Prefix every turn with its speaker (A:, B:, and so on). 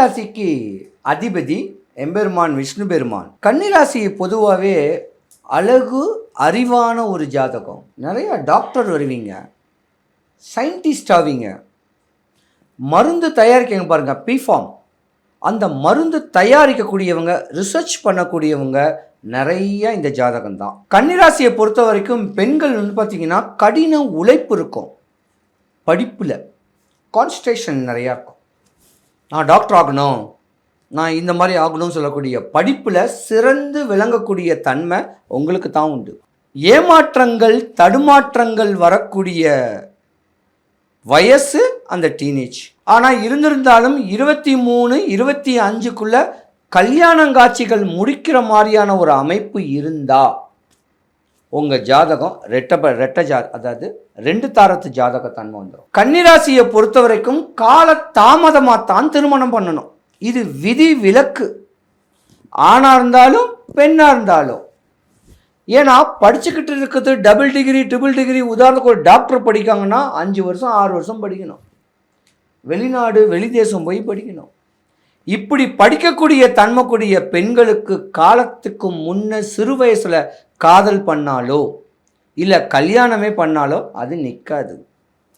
A: கன்னிராசிக்கு அதிபதி எம்பெருமான் விஷ்ணு பெருமான். கன்னிராசி பொதுவாகவே அழகு அறிவான ஒரு ஜாதகம். நிறைய டாக்டர் வருவீங்க. சயின்டிஸ்ட் ஆவீங்க. மருந்து தயாரிக்கங்க பாருங்கள் பிஃபார்ம் அந்த மருந்து தயாரிக்கக்கூடியவங்க ரிசர்ச் பண்ணக்கூடியவங்க நிறைய இந்த ஜாதகம் தான். கன்னிராசியை பொறுத்த வரைக்கும் பெண்கள் வந்து பார்த்தீங்கன்னா கடின உழைப்பு இருக்கும். படிப்பில். கான்சன்ட்ரேஷன் நிறையா இருக்கும். நான் டாக்டர் ஆகணும். நான் இந்த மாதிரி ஆகணும்னு சொல்லக்கூடிய படிப்பில் சிறந்து விளங்கக்கூடிய தன்மை உங்களுக்கு தான் உண்டு. ஏமாற்றங்கள் தடுமாற்றங்கள் வரக்கூடிய வயசு அந்த டீனேஜ் ஆனால் இருந்திருந்தாலும் இருபத்தி மூணு இருபத்தி அஞ்சுக்குள்ளே கல்யாணங்காட்சிகள் முடிக்கிற மாதிரியான ஒரு அமைப்பு இருந்தா உங்கள் ஜாதகம் ரெட்ட ரெட்ட ஜா அதாவது ரெண்டு தாரத்து ஜாதகத்தன்மை வந்துடும் கன்னிராசியை பொறுத்த வரைக்கும் கால தாமதமாக தான் திருமணம் பண்ணணும். இது விதி விலக்கு. ஆணாக இருந்தாலும் பெண்ணாக இருந்தாலும். ஏன்னா படிச்சுக்கிட்டு இருக்கிறது டபுள் டிகிரி ட்ரிபிள் டிகிரி உதாரணத்துக்கு ஒரு டாக்டர் படிக்காங்கன்னா அஞ்சு வருஷம் ஆறு வருஷம் படிக்கணும். வெளிநாடு வெளிதேசம் போய் படிக்கணும். இப்படி படிக்கக்கூடிய தன்மைக்கூடிய பெண்களுக்கு காலத்துக்கு முன்ன சிறு வயசில் காதல் பண்ணாலோ இல்லை கல்யாணமே பண்ணாலோ அது நிற்காது